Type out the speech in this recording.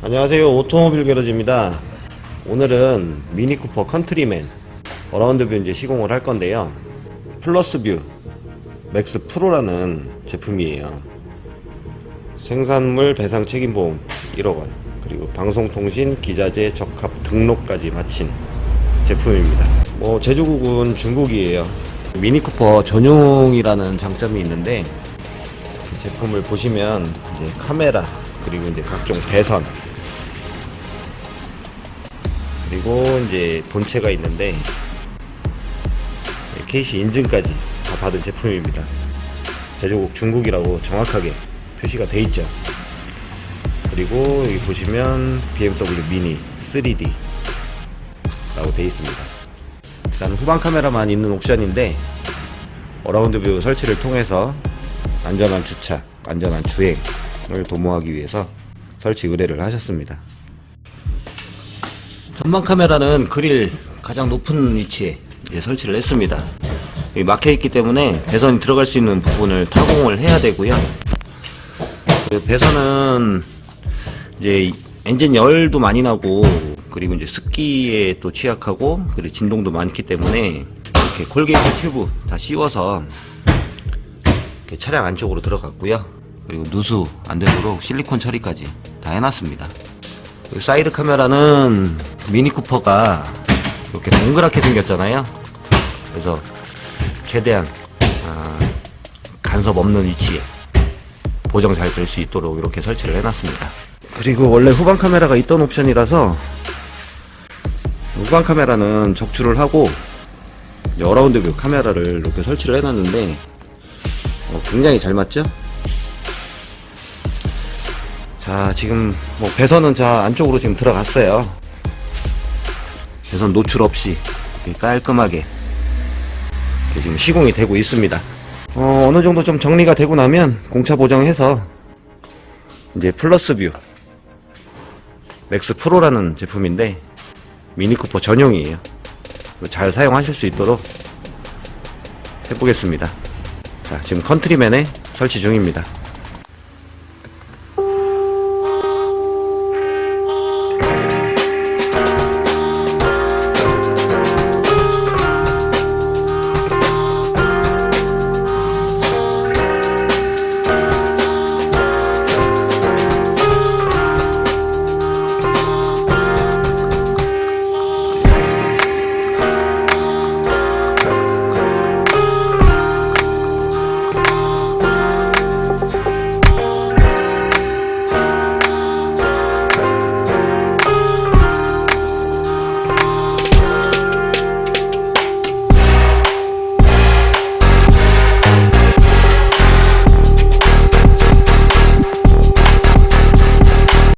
안녕하세요. 오토모빌 게러지입니다. 오늘은 미니쿠퍼 컨트리맨 어라운드뷰 이제 시공을 할 건데요. 플러스뷰 맥스 프로라는 제품이에요. 생산물 배상 책임보험 1억 원 그리고 방송통신 기자재 적합 등록까지 마친 제품입니다. 뭐 제조국은 중국이에요. 미니쿠퍼 전용이라는 장점이 있는데 이 제품을 보시면 이제 카메라 그리고 이제 각종 배선 그리고 이제 본체가 있는데 KC 인증까지 다 받은 제품입니다. 제조국 중국이라고 정확하게 표시가 돼 있죠. 그리고 여기 보시면 BMW 미니 3D 라고 돼 있습니다. 일단 후방 카메라만 있는 옵션인데 어라운드 뷰 설치를 통해서 안전한 주차, 안전한 주행을 도모하기 위해서 설치 의뢰를 하셨습니다. 전방 카메라는 그릴 가장 높은 위치에 설치를 했습니다. 막혀 있기 때문에 배선이 들어갈 수 있는 부분을 타공을 해야 되고요. 그 배선은 이제 엔진 열도 많이 나고 그리고 이제 습기에 또 취약하고 그리고 진동도 많기 때문에 이렇게 콜게이트 튜브 다 씌워서 차량 안쪽으로 들어갔고요. 그리고 누수 안 되도록 실리콘 처리까지 다 해놨습니다. 이 사이드 카메라는 미니 쿠퍼가 이렇게 동그랗게 생겼잖아요. 그래서 최대한 아, 간섭 없는 위치에 보정 잘 될 수 있도록 이렇게 설치를 해놨습니다. 그리고 원래 후방 카메라가 있던 옵션이라서 후방 카메라는 적출을 하고 이제 어라운드 뷰 카메라를 이렇게 설치를 해놨는데 어, 굉장히 잘 맞죠? 자 지금 뭐 배선은 자 안쪽으로 지금 들어갔어요 배선 노출 없이 깔끔하게 지금 시공이 되고 있습니다. 어, 어느 정도 좀 정리가 되고 나면 공차 보정해서 이제 플러스 뷰 맥스 프로라는 제품인데 미니쿠퍼 전용이에요. 잘 사용하실 수 있도록 해보겠습니다. 자 지금 컨트리맨에 설치 중입니다